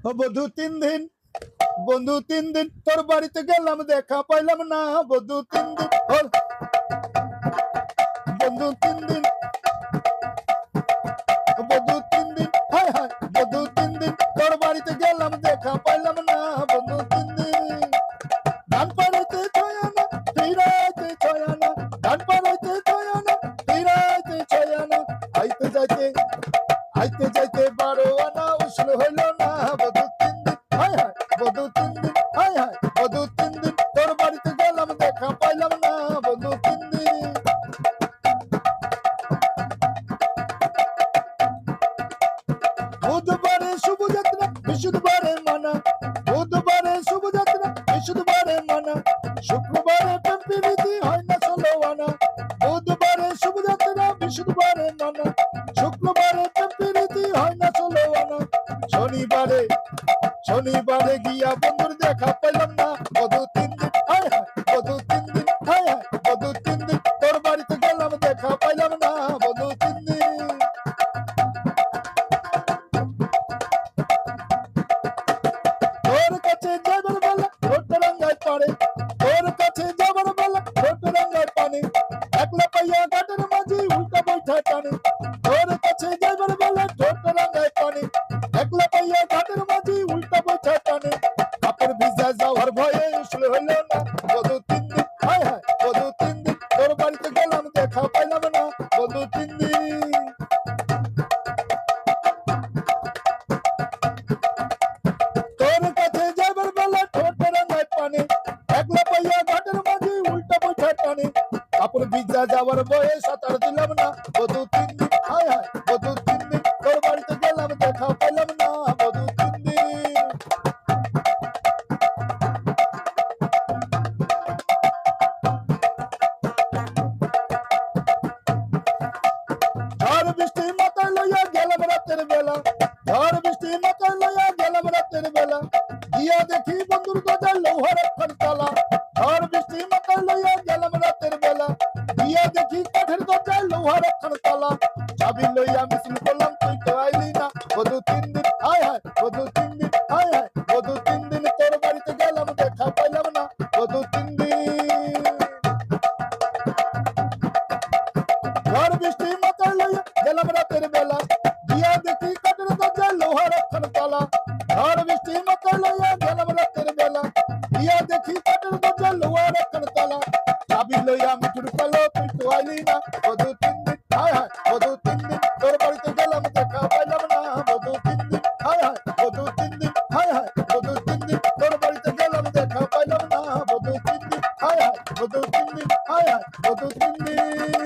বধু, তিন দিন। বন্ধু, তিন দিন। তোর বাড়িতে গেলাম, দেখা পাইলাম না। তিন দিন। বন্ধু, তিন দিন। বধু, তিন দিন। হায় হায়। বধু, তিন দিন। তোর বাড়িতে গেলাম, দেখা পাইলাম না। বন্ধু, তিন দিন। ডান পাড়াইতে ছয়ানা তুই রাইতে ছয়ানা ডান পাড়াইতে ছয়ানা তুই রাইতে ছয়ানা আইতে যাইতে আইতে যাইতে বারো আনা উসল হইল। শনিবারে শনিবারে গিয়া বন্ধুর দেখা পেলাম না। বধু তিন দিন, হায় বধু তিন দিন, হায় বধু তিন দিন তোর বাড়িতে গেলাম, দেখা পাইলাম না। রঙ্গায় পানি। একলা ঘাটের মাঝে উল্টা টানে। কাপড় ভিজা যাওয়ার ভয়ে উসল হইল না। তিন দিন, হায় হায় তিন দিন তোর বাড়িতে গেলাম, দেখা পাইলাম না। তিন দিন। যাবার যাওয়ার বয়ে সাঁতার দিলাম না। বধু তিন দিন, হায় হায় তিন দিন তোর বাড়িতে গেলাম, দেখা পেলাম না। ঝড় বৃষ্টি মাথায় লইয়া গেলাম রাতের বেলা। ঝড় বৃষ্টি মাথায় লইয়া গেলাম রাতের বেলা। গিয়া দেখি বন্ধুর গজার লোহার একখান তালা। ঝড় বৃষ্টি মাথায় লইয়া গেলাম রাতের বেলা। গিয়া দেখি কাঠের গজার লোহার একখান তালা। চাবি লইয়া মিছিল করলাম, তুই তো আইলি না। বধু তিন দিন, হায় হায়, বধু তিন দিন, হায় হায়। বধু তিন দিন তোর বাড়িতে গেলাম, দেখা পাইলাম না। বধু তিন দিন মাথায় লইয়া গেলাম রাতের বেলা গিয়া দেখি কাঠের দরজা লোহার একখান তালা ঝড় বৃষ্টি মাথায় লইয়া গেলাম রাতের বেলা গিয়া দেখি কাঠের দরজা লোহার একখান তালা চাবি লইয়া মিঠুর পেল তুই তো আইলি না বধু তিন দিন হায় হায় বধু তিন দিন তোর বাড়িতে গেলাম দেখা পাইলাম না বধু তিন দিন হায় হায় বধু তিন দিন হায় হায় বধু তিন দিন তোর বাড়িতে গেলাম দেখা পাইলাম না বধু তিন দিন হায় হায় বধু তিন দিন হায় হায় বধু তিন দিন